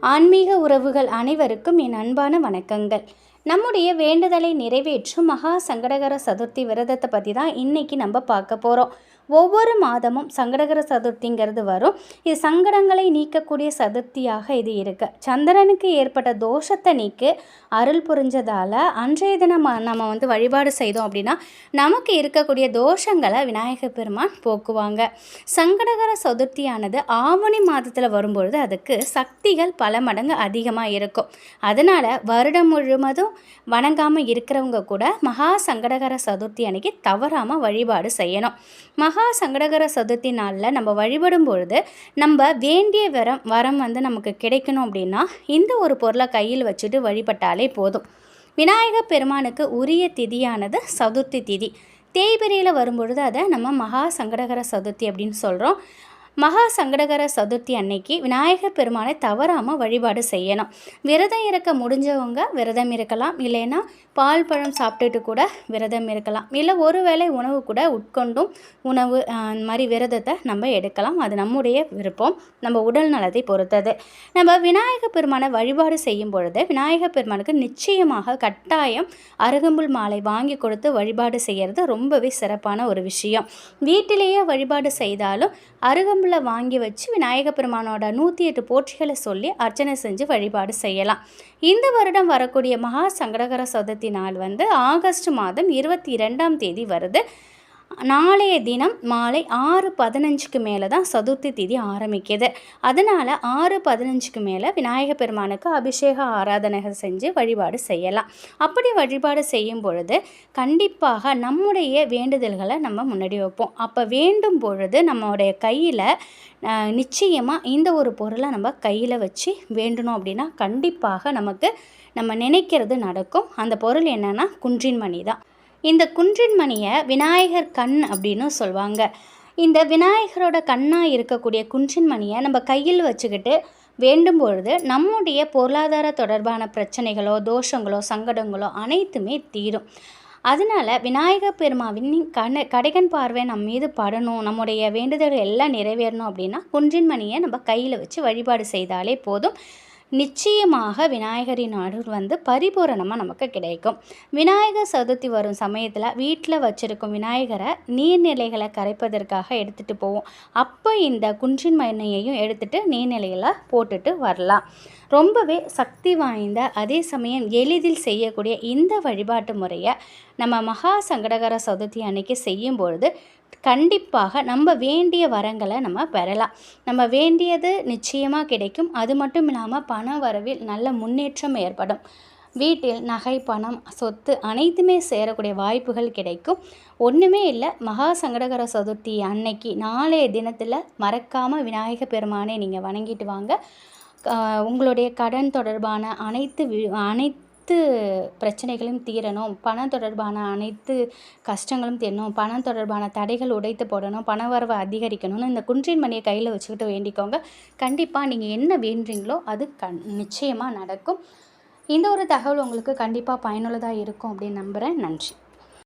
ஆன்மீக உறவுகள் அனைவருக்கும் என் அன்பான வணக்கங்கள். நம்முடைய வேண்டுதலை நிறைவேற்றும் மகா சங்கடகர சதுர்த்தி விரதத்தை பற்றி தான் இன்றைக்கி நம்ம பார்க்க போகிறோம் ஒவ்வொரு மாதமும் சங்கடகர சதுர்த்திங்கிறது வரும். இது சங்கடங்களை நீக்கக்கூடிய சதுர்த்தியாக இது இருக்கு. சந்திரனுக்கு ஏற்பட்ட தோஷத்தை நீக்கி அருள் புரிஞ்சதால் அன்றைய தினம் நம்ம வந்து வழிபாடு செய்தோம் அப்படின்னா நமக்கு இருக்கக்கூடிய தோஷங்களை விநாயகர் பெருமான் போக்குவாங்க. சங்கடகர சதுர்த்தியானது ஆவணி மாதத்தில் வரும்பொழுது அதுக்கு சக்திகள் பல மடங்கு அதிகமாக இருக்கும். அதனால் வருடம் முழுவதும் வணங்காமல் இருக்கிறவங்க கூட மகா சங்கடகர சதுர்த்தி அன்னைக்கு தவறாமல் வழிபாடு செய்யணும். மகா மகா சங்கடகர சதுர்த்தி நாளில் நம்ம வழிபடும் பொழுது நம்ம வேண்டிய வரம் வரம் வந்து நமக்கு கிடைக்கணும் அப்படின்னா இந்த ஒரு பொருளை கையில் வச்சுட்டு வழிபட்டாலே போதும். விநாயகர் பெருமானுக்கு உரிய திதியானது சதுர்த்தி திதி. தேய்பிரியில் வரும்பொழுது அதை நம்ம மகா சங்கடகர சதுர்த்தி அப்படின்னு சொல்கிறோம் மகா சங்கடகர சதுர்த்தி அன்னைக்கு விநாயகர் பெருமானை தவறாமல் வழிபாடு செய்யணும். விரதம் இருக்க முடிஞ்சவங்க விரதம் இருக்கலாம். இல்லைன்னா பால் பழம் சாப்பிட்டுட்டு கூட விரதம் இருக்கலாம். இல்லை ஒரு வேளை உணவு கூட உட்கொண்டும் உணவு அந்த மாதிரி விரதத்தை நம்ம எடுக்கலாம். அது நம்முடைய விருப்பம். நம்ம உடல் நலத்தை பொறுத்தது. நம்ம விநாயகர் பெருமானை வழிபாடு செய்யும் பொழுது விநாயகர் பெருமானுக்கு நிச்சயமாக கட்டாயம் அருகம்புல் மாலை வாங்கி கொடுத்து வழிபாடு செய்கிறது ரொம்பவே சிறப்பான ஒரு விஷயம். வீட்டிலேயே வழிபாடு செய்தாலும் அருகம்புல் அருகம்புல்லை வாங்கி வச்சு விநாயக பெருமானோட நூற்றி எட்டு போற்றிகளை சொல்லி அர்ச்சனை செஞ்சு வழிபாடு செய்யலாம். இந்த வருடம் வரக்கூடிய மகா சங்கடகர சதுர்த்தி நாள் வந்து ஆகஸ்ட் மாதம் இருபத்தி இரண்டாம் தேதி வருது. நாளைய தினம் மாலை ஆறு பதினஞ்சுக்கு மேலே தான் சதுர்த்தி திதி ஆரம்பிக்குது. அதனால் ஆறு பதினஞ்சுக்கு மேலே விநாயக பெருமானுக்கு அபிஷேக ஆராதனைகள் செஞ்சு வழிபாடு செய்யலாம். அப்படி வழிபாடு செய்யும் பொழுது கண்டிப்பாக நம்முடைய வேண்டுதல்களை நம்ம முன்னாடி வைப்போம். அப்போ வேண்டும் பொழுது நம்மளுடைய கையில் நிச்சயமாக இந்த ஒரு பொருளை நம்ம கையில் வச்சு வேண்டணும் அப்படின்னா கண்டிப்பாக நமக்கு நம்ம நினைக்கிறது நடக்கும். அந்த பொருள் என்னென்னா குன்றின் மணி தான். இந்த குன்றின் மணியை விநாயகர் கண் அப்படின்னு சொல்லுவாங்க இந்த விநாயகரோட கண்ணாக இருக்கக்கூடிய குன்றின் மணியை நம்ம கையில் வச்சுக்கிட்டு வேண்டும் பொழுது நம்முடைய பொருளாதார தொடர்பான பிரச்சனைகளோ தோஷங்களோ சங்கடங்களோ அனைத்துமே தீரும். அதனால் விநாயகர் பெருமாவின் கண கடைகன் பார்வை நம்ம மீது படணும் நம்முடைய வேண்டுதல்கள் எல்லாம் நிறைவேறணும் அப்படின்னா குன்றின் மணியை நம்ம கையில் வச்சு வழிபாடு செய்தாலே போதும். நிச்சயமாக விநாயகரின் அருள் வந்து பரிபூரணமாக நமக்கு கிடைக்கும். விநாயகர் சதுர்த்தி வரும் சமயத்தில் வீட்டில் வச்சுருக்கும் விநாயகரை நீர்நிலைகளை கரைப்பதற்காக எடுத்துகிட்டு போவோம். அப்போ இந்த குன்றின் மண்ணையையும் எடுத்துகிட்டு நீர்நிலையில் போட்டுட்டு வரலாம். ரொம்பவே சக்தி வாய்ந்த அதே சமயம் எளிதில் செய்யக்கூடிய இந்த வழிபாட்டு முறையை நம்ம மகா சங்கடகர சதுர்த்தி அன்னைக்கு செய்யும்பொழுது கண்டிப்பாக நம்ம வேண்டிய வரங்களை நம்ம பெறலாம். நம்ம வேண்டியது நிச்சயமாக கிடைக்கும். அது மட்டும் இல்லாமல் பண வரவில் நல்ல முன்னேற்றம் ஏற்படும். வீட்டில் நகை பணம் சொத்து அனைத்துமே சேரக்கூடிய வாய்ப்புகள் கிடைக்கும். ஒன்றுமே இல்லை மகா சங்கடகர சதுர்த்தி அன்னைக்கு நாளைய தினத்தில் மறக்காமல் விநாயக பெருமானை நீங்கள் வணங்கிட்டு வாங்க. உங்களுடைய கடன் தொடர்பான அனைத்து அனைத்து அனைத்து பிரச்சனைகளும் தீரணும். பணம் தொடர்பான அனைத்து கஷ்டங்களும் தீரணும். பணம் தொடர்பான தடைகள் உடைத்து போடணும். பண வரவை அதிகரிக்கணும்னு இந்த குன்றின் மணியை கையில் வச்சுக்கிட்டு வேண்டிக்கோங்க. கண்டிப்பாக நீங்கள் என்ன வேண்டுறீங்களோ அது கண் நிச்சயமாக நடக்கும். இந்த ஒரு தகவல் உங்களுக்கு கண்டிப்பாக பயனுள்ளதாக இருக்கும் அப்படின்னு நம்புகிறேன் நன்றி.